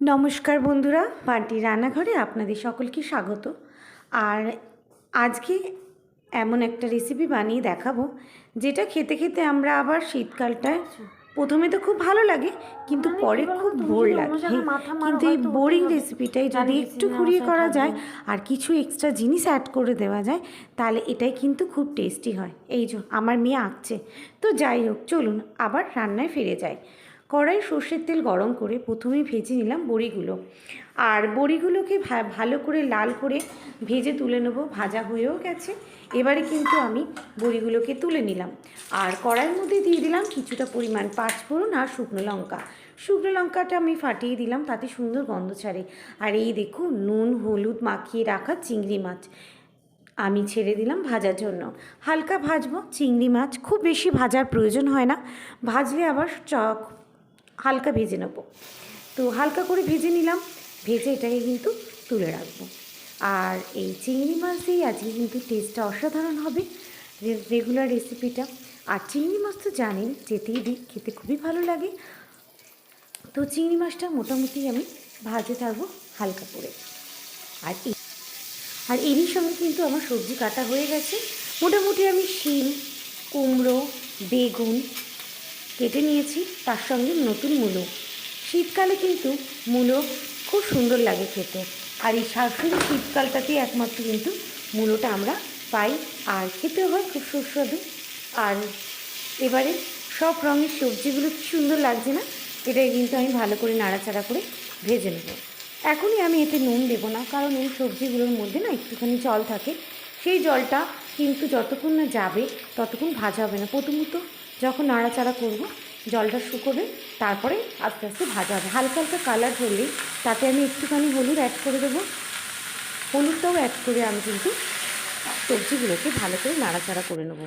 নমস্কার বন্ধুরা বান্টি রান্নাঘরে আপনাদের সকলকে স্বাগত। আর আজকে এমন একটা রেসিপি বানিয়ে দেখাবো যেটা খেতে খেতে আমরা আবার শীতকালটায় প্রথমে তো খুব ভালো লাগে কিন্তু মানে পরে খুব বোর লাগে। মারো কিন্তু এই বোরিং রেসিপিটাই যদি একটু ঘুরিয়ে করা যায় আর কিছু এক্সট্রা জিনিস অ্যাড করে দেওয়া যায় তাহলে এটাই কিন্তু খুব টেস্টি হয়। এই যে আমার মেয়ে আঁকছে। তো যাই হোক চলুন আবার রান্নায় ফিরে যাই। কড়াই সর্ষের তেল গরম করে প্রথমেই ভেজে নিলাম বড়িগুলো। আর বড়িগুলোকে ভালো করে লাল করে ভেজে তুলে নেব, ভাজা হয়েও গেছে। এবারে কিন্তু আমি বড়িগুলোকে তুলে নিলাম। আর কড়াইয়ের মধ্যে দিয়ে দিলাম কিছুটা পরিমাণ পাঁচফোড়ন আর শুকনো লঙ্কা। শুকনো লঙ্কাটা আমি ফাটিয়ে দিলাম, তাতে সুন্দর গন্ধ ছাড়ে। আর এই দেখুন নুন, হলুদ মাখিয়ে রাখা চিংড়ি মাছ। আমি ছেড়ে দিলাম ভাজার জন্য। হালকা ভাজবো, চিংড়ি মাছ খুব বেশি ভাজার প্রয়োজন হয় না। ভাজলে আবার চক হালকা ভেজে নেব। তো হালকা করে ভেজে নিলাম। ভেজে এটাকে কিন্তু তুলে রাখব। আর এই চিংড়ি মাছ দিয়েই আজকে কিন্তু টেস্টটা অসাধারণ হবে। রেগুলার রেসিপিটা আর চিংড়ি মাছ তো জানেন, যেতেই দিই, খেতে খুবই ভালো লাগে। তো চিংড়ি মাছটা মোটামুটি আমি ভাজে থাকব হালকা করে। আর এই আর এরই সঙ্গে কিন্তু আমার সবজি কাটা হয়ে গেছে। মোটামুটি আমি শিম, কুমড়ো, বেগুন কেটে নিয়েছি তার সঙ্গে নতুন মূলো। শীতকালে কিন্তু মূলো খুব সুন্দর লাগে খেতে। আর এই শাশুড়ি শীতকালটাতেই একমাত্র কিন্তু মূলোটা আমরা পাই। আর খেতেও হয় খুব সুস্বাদু। আর এবারে সব রঙের সবজিগুলো কি সুন্দর লাগছে না? এটাই কিন্তু আমি ভালো করে নাড়াচাড়া করে ভেজে নেব। এখনই আমি এতে নুন দেবো না, কারণ এই সবজিগুলোর মধ্যে না একটুখানি জল থাকে। সেই জলটা কিন্তু যতক্ষণ না যাবে, ততক্ষণ ভাজা হবে না। প্রথমত যখন নাড়াচাড়া করব, জলটা শুকোবে, তারপরে আস্তে আস্তে ভাজা হবে। হালকা হালকা কালার ধরলেই তাতে আমি একটুখানি হলুদ অ্যাড করে দেবো। হলুদটাও অ্যাড করে আমি কিন্তু সবজিগুলোকে ভালো করে নাড়াচাড়া করে নেব।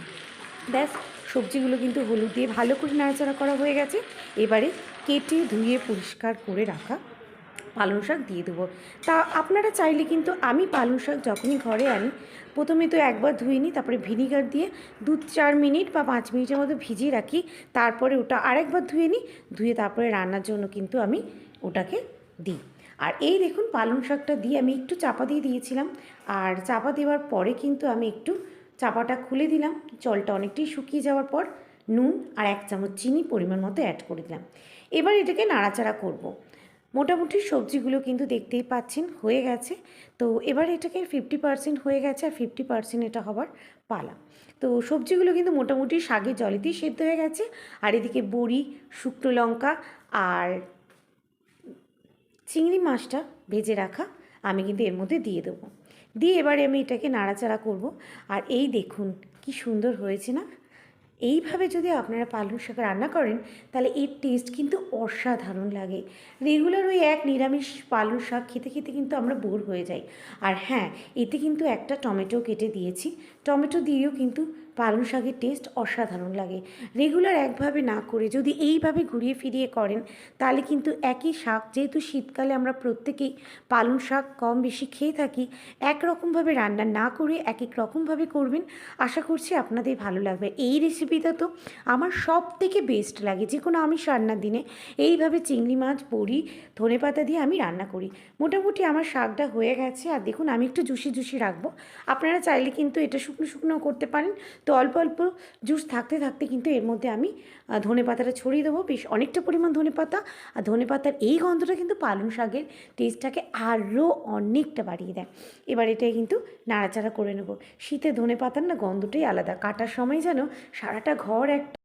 ব্যাস, সবজিগুলো কিন্তু হলুদ দিয়ে ভালো করে নাড়াচাড়া করা হয়ে গেছে। এবারে কেটে ধুয়ে পরিষ্কার করে রাখা পালং শাক দিয়ে দেবো। তা আপনারা চাইলে কিন্তু আমি পালং শাক যখনই ঘরে আনি, প্রথমে তো একবার ধুয়ে নিই, তারপরে ভিনিগার দিয়ে দু চার মিনিট বা পাঁচ মিনিটের মতো ভিজিয়ে রাখি, তারপরে ওটা আরেকবার ধুয়ে নিই, ধুয়ে তারপরে রান্নার জন্য কিন্তু আমি ওটাকে দিই। আর এই দেখুন পালং শাকটা দিয়ে আমি একটু চাপা দিয়ে দিয়েছিলাম, আর চাপা দেওয়ার পরে কিন্তু আমি একটু চাপাটা খুলে দিলাম, জলটা অনেকটাই শুকিয়ে যাওয়ার পর নুন আর এক চামচ চিনি পরিমাণ মতো অ্যাড করে দিলাম। এবার এটাকে নাড়াচাড়া করব। মোটামুটি সবজিগুলো কিন্তু দেখতেই পাচ্ছেন, হয়ে গেছে। তো এবার এটাকে ফিফটি পার্সেন্ট হয়ে গেছে আর ফিফটি পার্সেন্ট এটা হবার পালা। তো সবজিগুলো কিন্তু মোটামুটি শাকের জলেতেই সেদ্ধ হয়ে গেছে। আর এদিকে বড়ি, শুকনো লঙ্কা আর চিংড়ি মাছটা ভেজে রাখা আমি কিন্তু এর মধ্যে দিয়ে দেবো। দিয়ে এবারে আমি এটাকে নাড়াচাড়া করব। আর এই দেখুন কি সুন্দর হয়েছে না? এইভাবে যদি আপনারা পালং শাক রান্না করেন, তাহলে এর টেস্ট কিন্তু অসাধারণ লাগে। রেগুলার ওই এক নিরামিষ পালং শাক খেতে খেতে কিন্তু আমরা বোর হয়ে যাই। আর হ্যাঁ এতে কিন্তু একটা টমেটো কেটে দিয়েছি। টমেটো দিয়েও কিন্তু পালং শাকের টেস্ট অসাধারণ লাগে। রেগুলার একভাবে না করে যদি এইভাবে ঘুরিয়ে ফিরিয়ে করেন, তাহলে কিন্তু একই শাক, যেহেতু শীতকালে আমরা প্রত্যেকেই পালং শাক কম বেশি খেয়ে থাকি, একরকমভাবে রান্না না করে এক এক রকমভাবে করবেন, আশা করছি আপনাদের ভালো লাগবে। এই রেসিপিটা তো আমার সব থেকে বেস্ট লাগে। যে কোনো আমিষ রান্নার দিনে এইভাবে চিংড়ি মাছ, বড়ি, ধনে পাতা দিয়ে আমি রান্না করি। মোটামুটি আমার শাকটা হয়ে গেছে। আর দেখুন, আমি একটু জুসি জুসি রাখব। আপনারা চাইলে কিন্তু এটা শুকনো শুকনো করতে পারেন। তো অল্প অল্প জুস থাকতে থাকতে কিন্তু এর মধ্যে আমি ধনে পাতাটা ছড়িয়ে দেবো। বেশ অনেকটা পরিমাণ ধনে পাতা। আর ধনে পাতার এই গন্ধটা কিন্তু পালং শাকের টেস্টটাকে আরও অনেকটা বাড়িয়ে দেয়। এবার এটাই কিন্তু নাড়াচাড়া করে নেব। শীতে ধনে পাতার না গন্ধটাই আলাদা। কাটার সময় যেন সারাটা ঘর একটা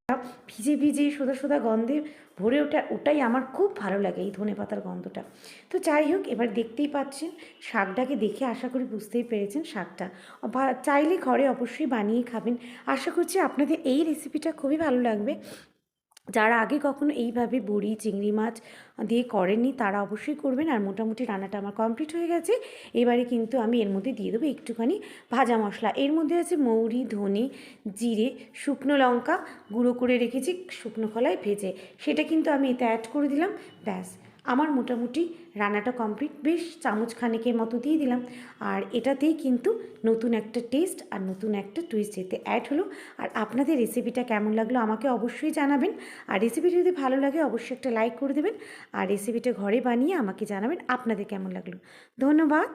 ভিজে ভিজে সোদা সোদা গন্ধে ভরে ওঠা, ওটাই আমার খুব ভালো লাগে এই ধনে পাতার গন্ধটা। তো যাই হোক, এবার দেখতেই পাচ্ছেন, শাকটাকে দেখে আশা করি বুঝতেই পেরেছেন শাকটা। চাইলে ঘরে অবশ্যই বানিয়ে খাবেন। আশা করছি আপনাদের এই রেসিপিটা খুবই ভালো লাগবে। যারা আগে কখনো এইভাবে বড়ি, চিংড়ি মাছ দিয়ে করেননি, তারা অবশ্যই করবেন। আর মোটামুটি রান্নাটা আমার কমপ্লিট হয়ে গেছে। এবারে কিন্তু আমি এর মধ্যে দিয়ে দেবো একটুখানি ভাজা মশলা। এর মধ্যে আছে মৌরি, ধনে, জিরে, শুকনো লঙ্কা গুঁড়ো করে রেখেছি শুকনো কলায় ভেজে। সেটা কিন্তু আমি এতে অ্যাড করে দিলাম। ব্যাস। আমার মোটামুটি রান্নাটা কমপ্লিট। বেশ চামচ খানেকের মতো দিয়ে দিলাম। আর এটাতেই কিন্তু নতুন একটা টেস্ট আর নতুন একটা টুইস্ট এতে অ্যাড হলো। আর আপনাদের রেসিপিটা কেমন লাগল আমাকে অবশ্যই জানাবেন। আর রেসিপিটা যদি ভালো লাগে, অবশ্যই একটা লাইক করে দেবেন। আর রেসিপিটা ঘরে বানিয়ে আমাকে জানাবেন আপনাদের কেমন লাগল। ধন্যবাদ।